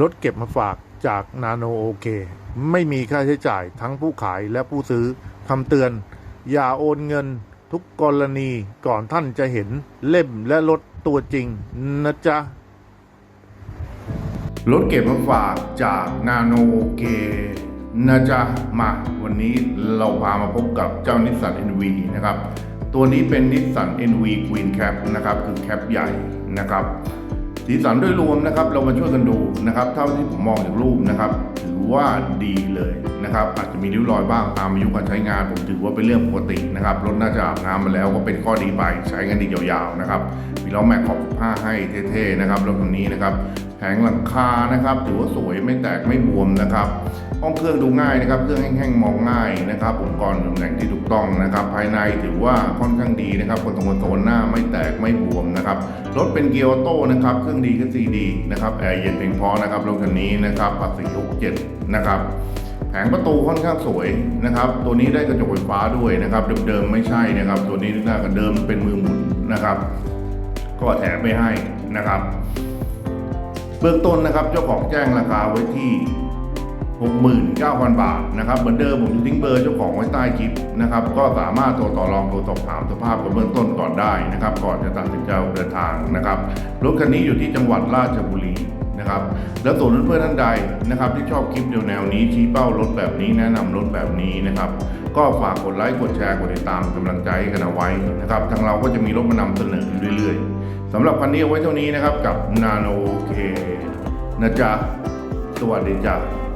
รถเก็บมาฝากจากนาโนโอเค ไม่มีค่าใช้จ่ายทั้งผู้ขายและผู้ซื้อคำเตือน อย่าโอนเงินทุกกรณีก่อนท่านจะเห็นเล่มและรถตัวจริงนะจ๊ะ รถเก็บมาฝากจากนาโนโอเคนะจ๊ะ มาวันนี้เราพามาพบกับเจ้านิสสัน NV นะครับ ตัวนี้เป็นนิสสัน NV Queen Cap นะครับ คือแคปใหญ่นะครับ สีสันโดยรวมนะครับ เรามาช่วยกันดูนะครับ เท่าที่ผมมองจากรูปนะครับ ถือว่าดีเลยนะครับ อาจจะมีริ้วรอยบ้างตามอายุการใช้งาน ผมถือว่าเป็นเรื่องปกตินะครับรถน่าจะอาบน้ำมาแล้วก็เป็นข้อดีไปใช้กันดียาวๆนะครับมีล้อแม็กขอบผ้าให้เท่ๆนะครับรถคันนี้นะครับแผงหลังคานะครับถือว่าสวยไม่แตกไม่บวมนะครับ ห้องเครื่องดูง่ายนะครับ เครื่องแห้งๆมองง่ายนะครับ อุปกรณ์ตำแหน่งที่ถูกต้องนะครับ ภายในถือว่าค่อนข้างดีนะครับคนตรงคนโซนหน้าไม่แตกไม่บวมนะครับ รถเป็นเกียร์ออโต้นะครับ เครื่องดีก็ซีดีนะครับ แอร์เย็นเพียงพอนะครับ รถคันนี้นะครับปัดสีหกเจ็ดนะครับแผงประตูค่อนข้างสวยนะครับ ตัวนี้ได้กระจกไฟฟ้าด้วยนะครับ เดิมๆไม่ใช่นะครับ ตัวนี้หน้ากันเดิมเป็นมือหมุนนะครับ ก็แถมไปให้นะครับ เบื้องต้นนะครับเจ้าของแจ้งราคาไว้ที่ 69,000 บาทนะครับ เหมือนเดิมผมจะทิ้งเบอร์เจ้าของไว้ใต้คลิปนะครับ ก็สามารถโทรต่อรองโทรสอบถามสภาพกับเบื้องต้นก่อนได้นะครับ ก่อนจะตัดสินใจเดินทางนะครับ รถคันนี้อยู่ที่จังหวัดราชบุรีนะครับ แล้วส่วนเพื่อนท่านใดนะครับ ที่ชอบคลิปแนวแนวนี้ชี้เป้ารถแบบนี้แนะนำรถแบบนี้นะครับ ก็ฝากกดไลค์กดแชร์กดติดตามเป็นกำลังใจกันเอาไว้นะครับ ทางเราก็จะมีรถมานำเสนอเรื่อยๆสำหรับคันนี้ไว้เท่านี้นะครับกับ Nano K นะจ๊ะสวัสดีจ้ะ